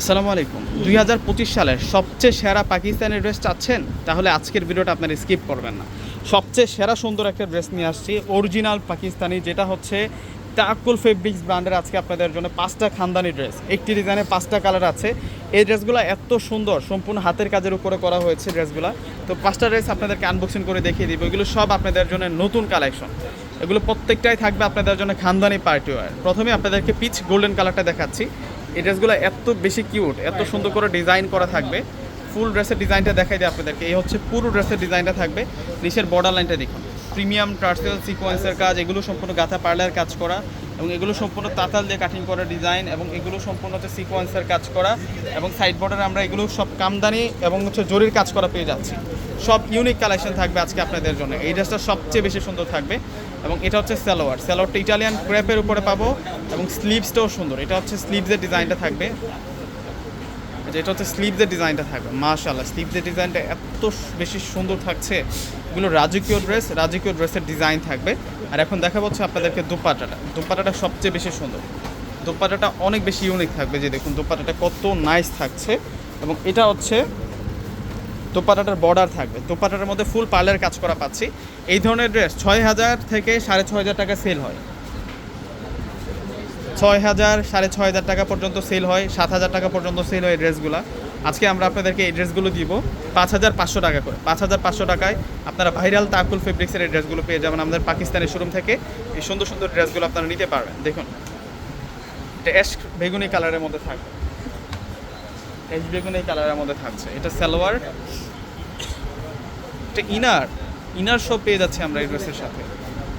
আসসালামু আলাইকুম। দুই হাজার পঁচিশ সালের সবচেয়ে সেরা পাকিস্তানি ড্রেস চাচ্ছেন? তাহলে আজকের ভিডিওটা আপনারা স্কিপ করবেন না। সবচেয়ে সেরা সুন্দর একটা ড্রেস নিয়ে আসছি, অরিজিনাল পাকিস্তানি, যেটা হচ্ছে তাকুল ফেব্রিক্স ব্র্যান্ডের আজকে আপনাদের জন্য পাঁচটা খানদানি ড্রেস। একটি ডিজাইনে পাঁচটা কালার আছে। এই ড্রেসগুলো এত সুন্দর, সম্পূর্ণ হাতের কাজের উপরে করা হয়েছে ড্রেসগুলো। তো পাঁচটা ড্রেস আপনাদেরকে আনবক্সিং করে দেখিয়ে দিব। এগুলো সব আপনাদের জন্য নতুন কালেকশন। এগুলো প্রত্যেকটাই থাকবে আপনাদের জন্য খানদানি পার্টি ওয়ার। প্রথমে আপনাদেরকে পিচ গোল্ডেন কালারটা দেখাচ্ছি। এই ড্রেসগুলো এত বেশি কিউট, এত সুন্দর করে ডিজাইন করা থাকবে। ফুল ড্রেসের ডিজাইনটা দেখাই দিই আপনাদেরকে। এই হচ্ছে পুরো ড্রেসের ডিজাইনটা থাকবে। নিচের বর্ডার লাইনটা দেখুন। প্রিমিয়াম টার্সেল সিকোয়েন্সের কাজ, এগুলো সম্পূর্ণ গাথা পার্লার কাজ করা। এবং এগুলো সম্পূর্ণ তাতাল দিয়ে কাটিং করা ডিজাইন এবং এগুলো সম্পূর্ণ হচ্ছে সিকোয়েন্সের কাজ করা এবং সাইড বর্ডারে আমরা এগুলো সব কামদানি এবং হচ্ছে জরির কাজ করা পেয়ে যাচ্ছি। সব ইউনিক কালেকশন থাকবে আজকে আপনাদের জন্য। এই ড্রেসটা সবচেয়ে বেশি সুন্দর থাকবে এবং এটা হচ্ছে সালোয়ার। সালোয়ারটা ইটালিয়ান ক্র্যাপের উপরে পাবো এবং স্লিভসটাও সুন্দর। এটা হচ্ছে স্লিভসের ডিজাইনটা থাকবে। যেটা হচ্ছে স্লিভসের ডিজাইনটা থাকবে। মাশাল্লাহ স্লিভসের ডিজাইনটা এত বেশি সুন্দর থাকছে। এগুলো রাজকীয় ড্রেস রাজকীয় ড্রেসের ডিজাইন থাকবে। আর এখন দেখা হচ্ছে আপনাদেরকে দুপাটাটা। দুপাটাটা সবচেয়ে বেশি সুন্দর। দুপাটাটা অনেক বেশি ইউনিক থাকবে যে দেখুন, দুপাটাটা কত নাইস থাকছে। এবং এটা হচ্ছে দোপাটাটার বর্ডার থাকবে। দোপাটাটার মধ্যে ফুল পার্লার কাজ করা পাচ্ছি। এই ধরনের ড্রেস ছয় হাজার থেকে সাড়ে ছয় হাজার টাকা সেল হয়। ছয় হাজার সাড়ে ছয় হাজার টাকা পর্যন্ত সেল হয়। সাত হাজার টাকা পর্যন্ত সেল হয় ড্রেসগুলো আজকে আমরা আপনাদেরকে এই ড্রেসগুলো দিব। পাঁচ হাজার পাঁচশো টাকা করে। পাঁচ হাজার পাঁচশো টাকায় আপনারা ভাইরাল তাকুল ফেব্রিক্সের এই ড্রেসগুলো পেয়ে যাবেন আমাদের পাকিস্তানের শোরুম থেকে। এই সুন্দর সুন্দর ড্রেসগুলো আপনারা নিতে পারবেন। দেখুন, এটা অ্যাশ বেগুনি কালারের মধ্যে থাকবে। অ্যাশ বেগুনি কালারের মধ্যে থাকছে। এটা সালোয়ার। এটা ইনার ইনার সব পেয়ে যাচ্ছে আমরা এই ড্রেসের সাথে।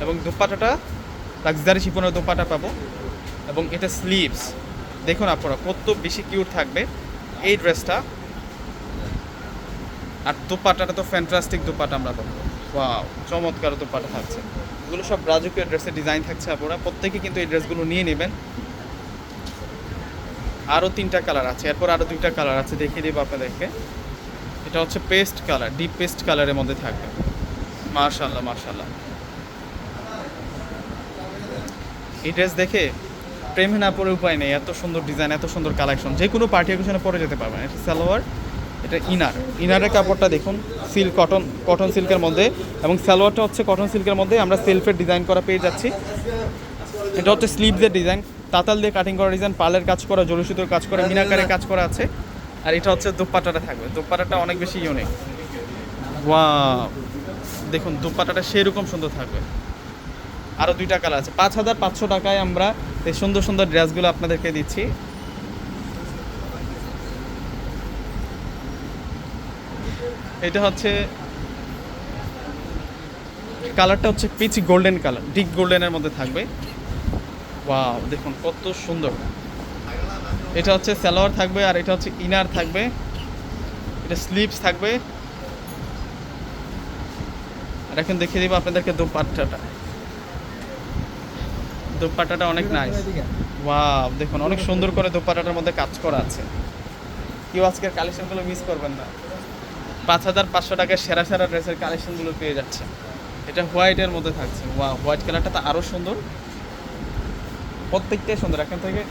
এবং দোপাটাটা লাক্সারি শিপনের দোপাটা পাবো। এবং এটা স্লিভস দেখুন আপনারা, কত বেশি কিউট থাকবে। এই ড্রেসটা। আর দোপাটাটা তো ফ্যান্টাস্টিক দোপাটা আমরা পাবো ওয়াও চমৎকার দোপাটা থাকছে। এগুলো সব রাজকীয় ড্রেসের ডিজাইন থাকছে আপনারা প্রত্যেকে কিন্তু এই ড্রেসগুলো নিয়ে নেবেন। আরও তিনটা কালার আছে। এরপর আরও দুইটা কালার আছে। দেখিয়ে দেবো আপনাদেরকে। এটা হচ্ছে পেস্ট কালার ডিপ পেস্ট কালারের মধ্যে থাকবে। মার্শাল্লাহ মার্শাল্লাহ এই ড্রেস দেখে প্রেমে না পরে উপায় নেই, এত সুন্দর ডিজাইন এত সুন্দর কালেকশন যে কোনো পার্টি অকেশনে পরে যেতে পারবেন। এটা সালোয়ার, এটা ইনার ইনারের কাপড়টা দেখুন সিল্ক কটন কটন সিল্কের মধ্যে। এবং সালোয়ারটা হচ্ছে কটন সিল্কের মধ্যে, আমরা সেলফের ডিজাইন করা পেয়ে যাচ্ছি। এটা হচ্ছে স্লিভসের ডিজাইন তাতাল দিয়ে কাটিং করা ডিজাইন পালের কাজ করা জরি সুতোর কাজ করা মিনাকারে কাজ করা আছে। আর এটা হচ্ছে দুপাটাটা থাকবে, দুপাটাটা অনেক বেশি ইউনিক ওয়া দেখুন, দুপাটাটা সেরকম সুন্দর থাকবে। আরও দুইটা কালার আছে। পাঁচ হাজার পাঁচশো টাকায় আমরা এই সুন্দর সুন্দর ড্রেসগুলো আপনাদেরকে দিচ্ছি। এটা হচ্ছে কালারটা হচ্ছে পিচ গোল্ডেন কালার, ডিপ গোল্ডেনের মধ্যে থাকবে। ওয়াও, দেখুন কত সুন্দর। এটা হচ্ছে স্যালোয়ার থাকবে আর এটা হচ্ছে ইনার থাকবে। এটা স্লিপস থাকবে। আর এখন দেখিয়ে দিব আপনাদেরকে দুপাট্টাটা। দুপাট্টাটা অনেক নাইস ওয়াও দেখুন, অনেক সুন্দর করে দুপাট্টাটার মধ্যে কাজ করা আছে। কেউ আজকের কালেকশনগুলো মিস করবেন না। পাঁচ হাজার পাঁচশো টাকার সেরা সেরা ড্রেসের কালেকশনগুলো পেয়ে যাচ্ছে। এটা হোয়াইটের মধ্যে থাকছে। ওয়া হোয়াইট কালারটা তো আরও সুন্দর। প্রত্যেকটাই সুন্দর। এখান থেকে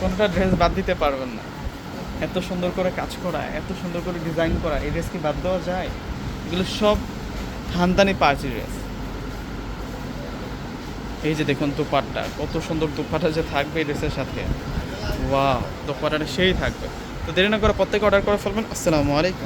কোনোটা ড্রেস বাদ দিতে পারবেন না। এত সুন্দর করে কাজ করা, এত সুন্দর করে ডিজাইন করা, এই ড্রেস কি বাদ দেওয়া যায়? এগুলো সব খানদানি পার্টি ড্রেস এই যে দেখুন দুপাটটা, কত সুন্দর দুপাটা যে থাকবে এই ড্রেসের সাথে। ওয়া দুপাটাটা সেই থাকবে। তো দেরি না করে প্রত্যেকে অর্ডার করে ফেলবেন। আসসালামু আলাইকুম।